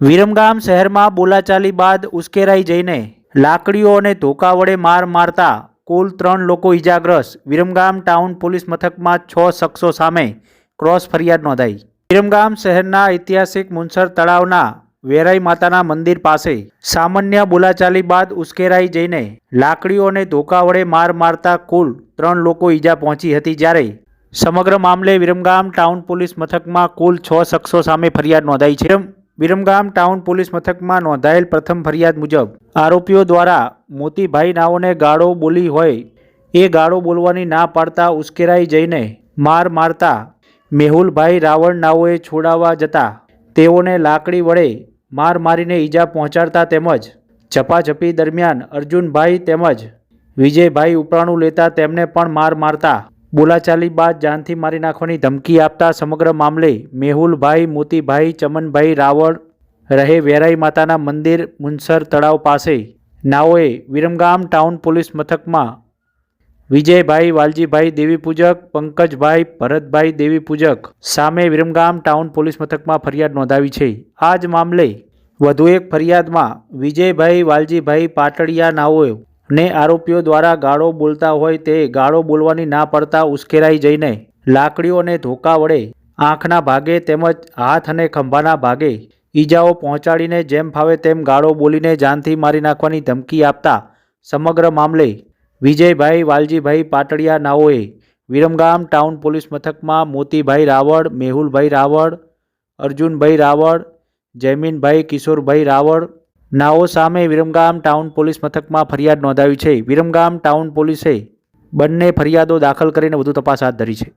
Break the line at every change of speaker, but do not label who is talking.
વિરમગામ શહેરમાં બોલાચાલી બાદ ઉશ્કેરાઈ જઈને લાકડીઓ અને ધોકા વડે માર મારતા કુલ ત્રણ લોકો ઇજાગ્રસ્ત વિરમગામ ટાઉન પોલીસ મથકમાં છ શખ્સો સામે ક્રોસ ફરિયાદ નોંધાઈ. વિરમગામ શહેરના ઐતિહાસિક મુનસર તળાવના વેરાઈ માતાના મંદિર પાસે સામાન્ય બોલાચાલી બાદ ઉશ્કેરાઈ જઈને લાકડીઓ અને ધોકા વડે માર મારતા કુલ ત્રણ લોકો ઈજા પહોંચી હતી જ્યારે સમગ્ર મામલે વિરમગામ ટાઉન પોલીસ મથકમાં કુલ છ શખ્સો સામે ફરિયાદ નોંધાઈ છે. વિરમગામ ટાઉન પોલીસ મથકમાં નોંધાયેલ પ્રથમ ફરિયાદ મુજબ આરોપીઓ દ્વારા મોતીભાઈ નાઓને ગાળો બોલી હોય એ ગાળો બોલવાની ના પાડતા ઉશ્કેરાઈ જઈને માર મારતા મેહુલભાઈ રાવણ નાઓએ છોડાવવા જતા તેઓને લાકડી વડે માર મારીને ઈજા પહોંચાડતા તેમજ ઝપાઝપી દરમિયાન અર્જુનભાઈ તેમજ વિજયભાઈ ઉપરાણું લેતા તેમને પણ માર મારતા બોલાચાલી બાદ જાનથી મારી નાખવાની ધમકી આપતા સમગ્ર મામલે મેહુલભાઈ, મોતીભાઈ, ચમનભાઈ રાવળ રહે વેરાઈ માતાના મંદિર મુનસર તળાવ પાસે. નાઓએ વિરમગામ ટાઉન પોલીસ મથકમાં વિજયભાઈ, વાલજીભાઈ દેવી પૂજક, પંકજભાઈ, ભરતભાઈ દેવી પૂજક સામે વિરમગામ ટાઉન પોલીસ મથકમાં ફરિયાદ નોંધાવી છે. આ જ મામલે વધુ એક ફરિયાદમાં વિજયભાઈ, વાલજીભાઈ પાટડિયા, નાઓએ ને આરોપીઓ દ્વારા ગાળો બોલતા હોય તે ગાળો બોલવાની ના પડતા ઉશ્કેરાઈ જઈને લાકડીઓ અને ધોકા વડે આંખના ભાગે તેમજ હાથ અને ખંભાના ભાગે ઈજાઓ પહોંચાડીને જેમ ફાવે તેમ ગાળો બોલીને જાનથી મારી નાખવાની ધમકી આપતા સમગ્ર મામલે વિજયભાઈ વાલજીભાઈ પાટડિયા નાઓએ વિરમગામ ટાઉન પોલીસ મથકમાં મોતીભાઈ રાવળ, મેહુલભાઈ રાવળ, અર્જુનભાઈ રાવળ, જયમીનભાઈ કિશોરભાઈ રાવળ નાઓ સામે વિરમગામ ટાઉન પોલીસ મથકમાં ફરિયાદ નોંધાવી છે. વિરમગામ ટાઉન પોલીસે બંને ફરિયાદો દાખલ કરીને વધુ તપાસ હાથ ધરી છે.